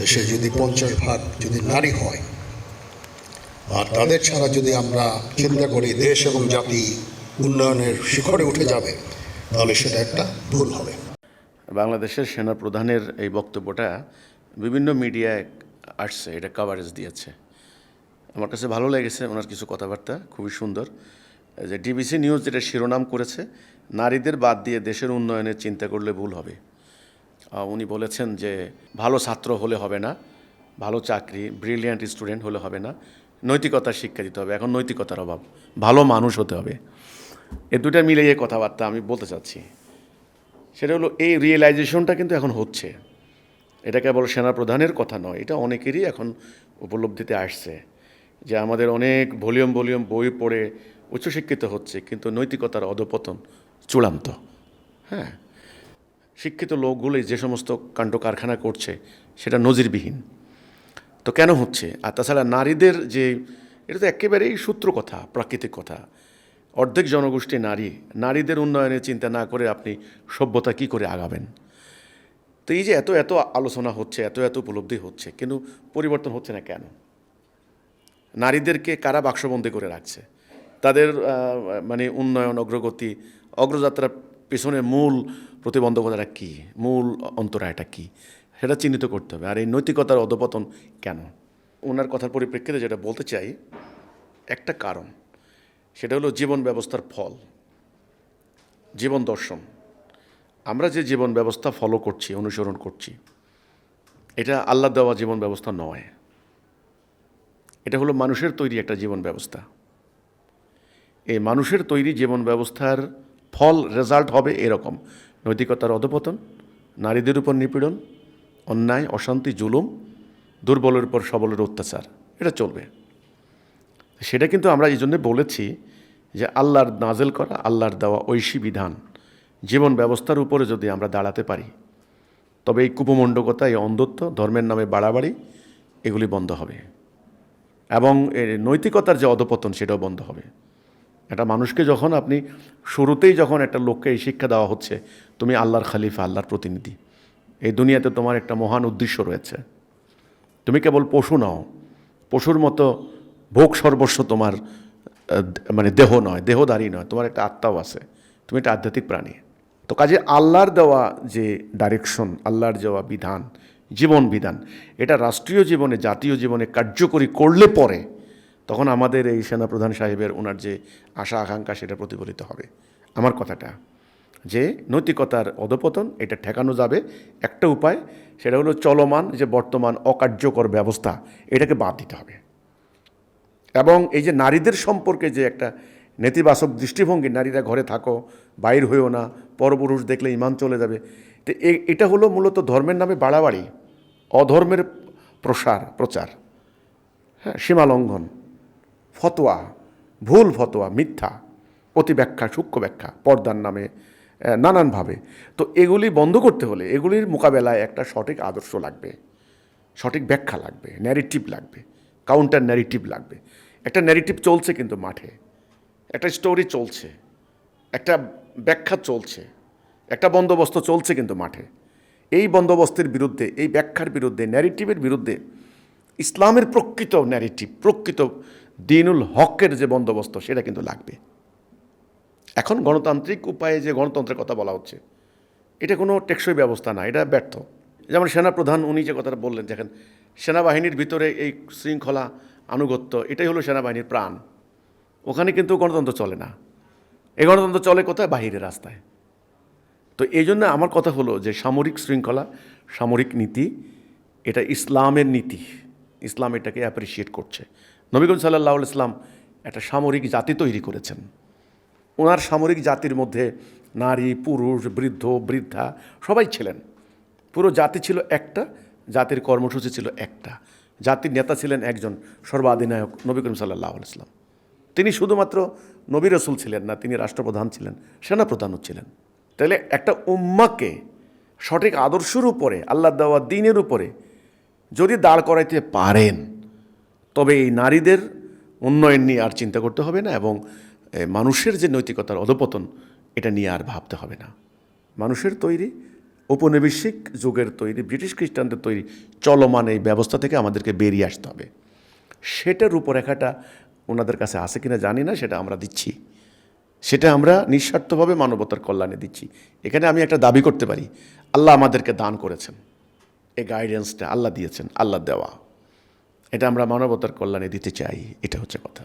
দেশে যদি পঞ্চাশ ভাগ যদি নারী হয়, আর তাদের ছাড়া যদি আমরা চিন্তা করি দেশ এবং জাতি উন্নয়নের শিখরে উঠে যাবে, তাহলে সেটা একটা ভুল হবে। বাংলাদেশের সেনা প্রধানের এই বক্তব্যটা বিভিন্ন মিডিয়ায় আসছে, এটা কাভারেজ দিয়েছে। আমার কাছে ভালো লেগেছে ওনার কিছু কথাবার্তা, খুবই সুন্দর। যে ডিবিসি নিউজ যেটা শিরোনাম করেছে, নারীদের বাদ দিয়ে দেশের উন্নয়নের চিন্তা করলে ভুল হবে। উনি বলেছেন যে ভালো ছাত্র হলে হবে না, ভালো চাকরি ব্রিলিয়ান্ট স্টুডেন্ট হলে হবে না, নৈতিকতার শিক্ষা দিতে হবে, এখন নৈতিকতার অভাব, ভালো মানুষ হতে হবে। এ দুটা মিলিয়ে কথাবার্তা আমি বলতে চাচ্ছি। সেটা হলো এই রিয়েলাইজেশনটা কিন্তু এখন হচ্ছে। এটা কেবল সেনা প্রধানের কথা নয়, এটা অনেকেরই এখন উপলব্ধিতে আসছে যে আমাদের অনেক ভলিউম ভলিউম বই পড়ে উচ্চশিক্ষিত হচ্ছে, কিন্তু নৈতিকতার অধপতন চূড়ান্ত। হ্যাঁ? শিক্ষিত লোকগুলোই যে সমস্ত কাণ্ড কারখানা করছে, সেটা নজিরবিহীন। তো কেন হচ্ছে? আর তাছাড়া নারীদের যে, এটা তো একেবারেই সূত্র কথা, প্রাকৃতিক কথা। অর্ধেক জনগোষ্ঠী নারী, নারীদের উন্নয়নের চিন্তা না করে আপনি সভ্যতা কি করে আগাবেন? তো এই যে এত এত আলোচনা হচ্ছে, এত এত উপলব্ধি হচ্ছে, কিন্তু পরিবর্তন হচ্ছে না কেন? নারীদেরকে কারা বাক্সবন্দি করে রাখছে? তাদের মানে উন্নয়ন, অগ্রগতি, অগ্রযাত্রার পেছনে মূল প্রতিবন্ধকতাটা কী? মূল অন্তরায়টা কী? সেটা চিহ্নিত করতে হবে। আর এই নৈতিকতার অধপতন কেন? ওনার কথার পরিপ্রেক্ষিতে যেটা বলতে চাই, একটা কারণ। সেটা হলো জীবন ব্যবস্থার ফল। জীবন দর্শন। আমরা যে জীবন ব্যবস্থা ফলো করছি, অনুসরণ করছি, এটা আল্লাহ দেওয়া জীবন ব্যবস্থা নয়। এটা হলো মানুষের তৈরি একটা জীবন ব্যবস্থা। এই মানুষের তৈরি জীবন ব্যবস্থার ফল রেজাল্ট হবে এরকম। নৈতিকতার অধপতন, নারীদের উপর নিপীড়ন, অন্যায়, অশান্তি, জুলুম, দুর্বলের উপর সবলের অত্যাচার, এটা চলবে। সেটা কিন্তু আমরা এই জন্যে বলেছি যে আল্লাহর নাজেল করা, আল্লাহর দেওয়া ঐশী বিধান। জীবন ব্যবস্থার উপরে যদি আমরা দাঁড়াতে পারি, তবে এই কুপমণ্ডকতা, এই অন্ধত্ব, ধর্মের নামে বাড়াবাড়ি, এগুলি বন্ধ হবে। এবং এর নৈতিকতার যে অধপতন, সেটাও বন্ধ হবে। একটা মানুষকে যখন আপনি শুরুতেই যখন একটা লোককে এই শিক্ষা দেওয়া হচ্ছে, তুমি আল্লাহর খালিফা, আল্লাহর প্রতিনিধি। এই দুনিয়াতে তোমার একটা মহান উদ্দেশ্য রয়েছে। তুমি কেবল পশু নও, পশুর মতো ভোগ সর্বস্ব তোমার মানে দেহ নয়, দেহধারী নয়, তোমার একটা আত্মাও আছে। তুমি একটা আধ্যাত্মিক প্রাণী। তো কাজে আল্লাহর দেওয়া যে ডাইরেকশন আল্লাহর দেওয়া বিধান, জীবন বিধান, এটা রাষ্ট্রীয় জীবনে, জাতীয় জীবনে কার্যকরী করলে পরে তখন আমাদের এই সেনাপ্রধান সাহেবের ওনার যে আশা, আকাঙ্ক্ষা, সেটা প্রতিফলিত হবে। আমার কথাটা যে নৈতিকতার অধপতন, এটা ঠেকানো যাবে। একটা উপায়, সেটা হলো চলমান যে বর্তমান অকার্যকর ব্যবস্থা, এটাকে বাদ দিতে হবে। এবং এই যে নারীদের সম্পর্কে যে একটা নেতিবাচক দৃষ্টিভঙ্গি, নারীরা ঘরে থাকো, বাইর হয়েও না, পরপুরুষ দেখলে ইমান চলে যাবে, তো এটা হলো মূলত ধর্মের নামে বাড়াবাড়ি, অধর্মের প্রসার, প্রচার হ্যাঁ সীমালঙ্ঘন ফতোয়া, ভুল ফতোয়া, মিথ্যা অতি ব্যাখ্যা সূক্ষ্ম ব্যাখ্যা পর্দার নামে নানানভাবে। তো এগুলি বন্ধ করতে হলে এগুলির মোকাবেলায় একটা সঠিক আদর্শ লাগবে, সঠিক ব্যাখ্যা লাগবে ন্যারেটিভ লাগবে কাউন্টার ন্যারেটিভ লাগবে। একটা ন্যারেটিভ চলছে কিন্তু মাঠে, একটা স্টোরি চলছে, একটা ব্যাখ্যা চলছে, একটা বন্দোবস্ত চলছে কিন্তু মাঠে। এই বন্দোবস্তের বিরুদ্ধে, এই ব্যাখ্যার বিরুদ্ধে ন্যারেটিভের বিরুদ্ধে, ইসলামের প্রকৃত ন্যারেটিভ প্রকৃত দিনুল হকের যে বন্দোবস্ত, সেটা কিন্তু লাগবে। এখন গণতান্ত্রিক উপায়ে যে গণতন্ত্রের কথা বলা হচ্ছে, এটা কোনো টেকসই ব্যবস্থা না, এটা ব্যর্থ। যেমন সেনাপ্রধান, উনি যে কথাটা বললেন, দেখেন, সেনাবাহিনীর ভিতরে এই শৃঙ্খলা আনুগত্য, এটাই হলো সেনাবাহিনীর প্রাণ। ওখানে কিন্তু গণতন্ত্র চলে না। এই গণতন্ত্র চলে কোথায়? বাহিরে রাস্তায়। তো এই জন্য আমার কথা হলো যে সামরিক শৃঙ্খলা, সামরিক নীতি, এটা ইসলামের নীতি। ইসলাম এটাকে অ্যাপ্রিসিয়েট করছে। নবীগঞ্জ সাল্লাহ ইসলাম একটা সামরিক জাতি তৈরি করেছেন। ওনার সামরিক জাতির মধ্যে নারী, পুরুষ, বৃদ্ধ, বৃদ্ধা সবাই ছিলেন। পুরো জাতি ছিল একটা, জাতির কর্মসূচি ছিল একটা। জাতির নেতা ছিলেন একজন সর্বাধিনায়ক নবী করিম সাল্লাহ ইসলাম তিনি শুধুমাত্র নবী রসুল ছিলেন না, তিনি রাষ্ট্রপ্রধান ছিলেন, সেনাপ্রধানও ছিলেন। তাহলে একটা উম্মাকে সঠিক আদর্শের উপরে, আল্লাহ দেওয়া দিনের উপরে যদি দাঁড় করাইতে পারেন তবে এই নারীদের উন্নয়ন নিয়ে আর চিন্তা করতে হবে না এবং মানুষের যে নৈতিকতার অধপতন, এটা নিয়ে আর ভাবতে হবে না। মানুষের তৈরি, ঔপনিবেশিক যুগের তৈরি, ব্রিটিশ খ্রিস্টানদের তৈরি চলমান এই ব্যবস্থা থেকে আমাদেরকে বেরিয়ে আসতে হবে। সেটার রূপরেখাটা ওনাদের কাছে আছে কিনা জানি না, সেটা আমরা দিচ্ছি। সেটা আমরা নিঃস্বার্থভাবে মানবতার কল্যাণে দিচ্ছি। এখানে আমি একটা দাবি করতে পারি, আল্লাহ আমাদেরকে দান করেছেন। এই গাইডেন্সটা আল্লাহ দিয়েছেন, আল্লাহ দেওয়া। এটা আমরা মানবতার কল্যাণে দিতে চাই এটা হচ্ছে কথা।